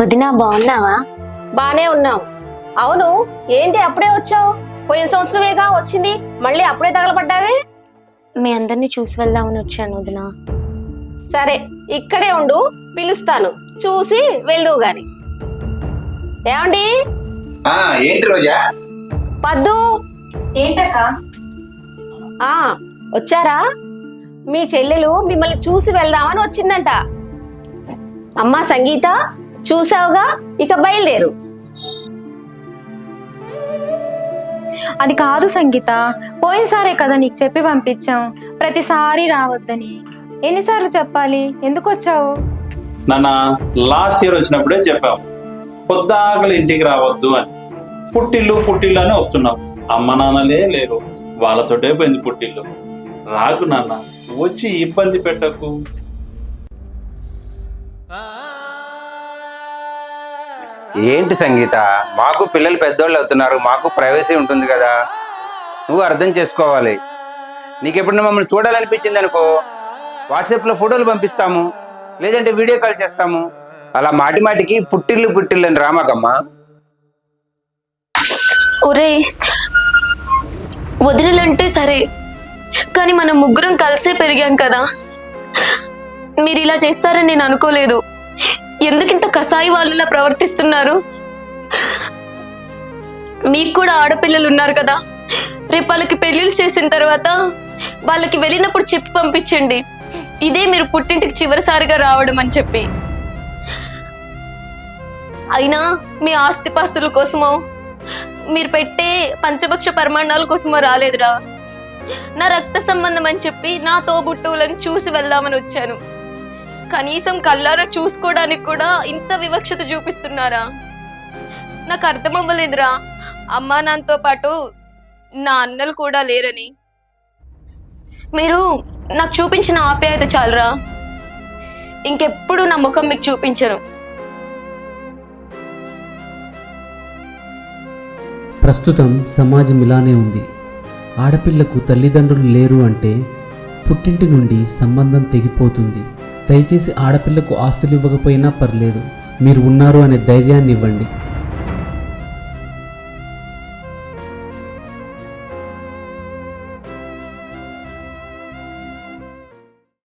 వదిన బాగున్నావా? బానే ఉన్నాం. అవును ఏంటి అప్పుడే వచ్చావు? పోయిన సంవత్సరమేగా వచ్చింది? మళ్ళీ అప్పుడే తగలబడ్డావే? మీ అందరినీ చూసి వెళ్దామని వచ్చాను వదిన. సరే ఇక్కడే ఉండు పిలుస్తాను. చూసి వెళ్దువు గాని. ఏమండి? ఆ ఏంటి రోజా? పద్దు? ఏంటక్క? ఆ వచ్చారా? మీ చెల్లెలు మిమ్మల్ని చూసి వెళ్దామని వచ్చిందంట. అమ్మా సంగీత? చూసావుగా? ఇక బయలుదేరు. అది కాదు సంగీత. పోయినసారే కదా నీకు చెప్పి పంపించాం. ప్రతిసారి రావద్దని. ఎన్నిసార్లు చెప్పాలి? ఎందుకు వచ్చావు? నాన్న లాస్ట్ ఇయర్ వచ్చినప్పుడే చెప్పాం. పొద్దాకలు ఇంటికి రావద్దు అని. పుట్టిల్లు పుట్టిల్లు అని వస్తున్నాం. అమ్మ నాన్నలే లేరు. వాళ్ళతోటే పోయింది పుట్టిల్లు. రాకు నాన్న వచ్చి ఇబ్బంది పెట్టకు. ఏంటి సంగీత? మాకు పిల్లలు పెద్దోళ్ళు అవుతున్నారు మాకు ప్రైవసీ ఉంటుంది కదా. నువ్వు అర్థం చేసుకోవాలి. నీకు ఎప్పుడైనా మమ్మల్ని చూడాలనిపించింది అనుకో వాట్సాప్లో ఫోటోలు పంపిస్తాము లేదంటే వీడియో కాల్ చేస్తాము. అలా మాటి మాటికి పుట్టిల్లు పుట్టిల్లు అని రామాకమ్మా. ఒరే వదినలంటే సరే కానీ మనం ముగ్గురం కలిసే పెరిగాం కదా. మీరు ఇలా చేస్తారని నేను అనుకోలేదు. ఎందుకు ఇంత కసాయి వాళ్ళలా ప్రవర్తిస్తున్నారు? మీకు కూడా ఆడపిల్లలు ఉన్నారు కదా. రేపు వాళ్ళకి పెళ్ళిళ్ళు చేసిన తర్వాత వాళ్ళకి వెళ్ళినప్పుడు చెప్పి పంపించండి. ఇదే మీరు పుట్టింటికి చివరిసారిగా రావడం అని చెప్పి. అయినా మీ ఆస్తిపాస్తుల కోసమో మీరు పెట్టే పంచభక్ష పరిమాణాల కోసమో రాలేదురా. నా రక్త సంబంధం అని చెప్పి నా తోబుట్టువులను చూసి వెళ్దామని వచ్చాను. కనీసం కల్లారా చూసుకోవడానికి కూడా ఇంత వివక్షత చూపిస్తున్నారా? నాకు అర్థం అవ్వలేదురా అమ్మా నాన్నతో పాటు నా అన్నలు కూడా లేరని. మీరు నాకు చూపించిన ఆప్యాయత చాలరా. ఇంకెప్పుడు నా ముఖం మీకు చూపించను. ప్రస్తుతం సమాజం ఇలానే ఉంది. ఆడపిల్లకు తల్లిదండ్రులు లేరు అంటే పుట్టింటి నుండి సంబంధం తెగిపోతుంది. దయచేసి ఆడపిల్లకు ఆస్తులు ఇవ్వకపోయినా పర్లేదు. మీరు ఉన్నారు అనే ధైర్యాన్ని ఇవ్వండి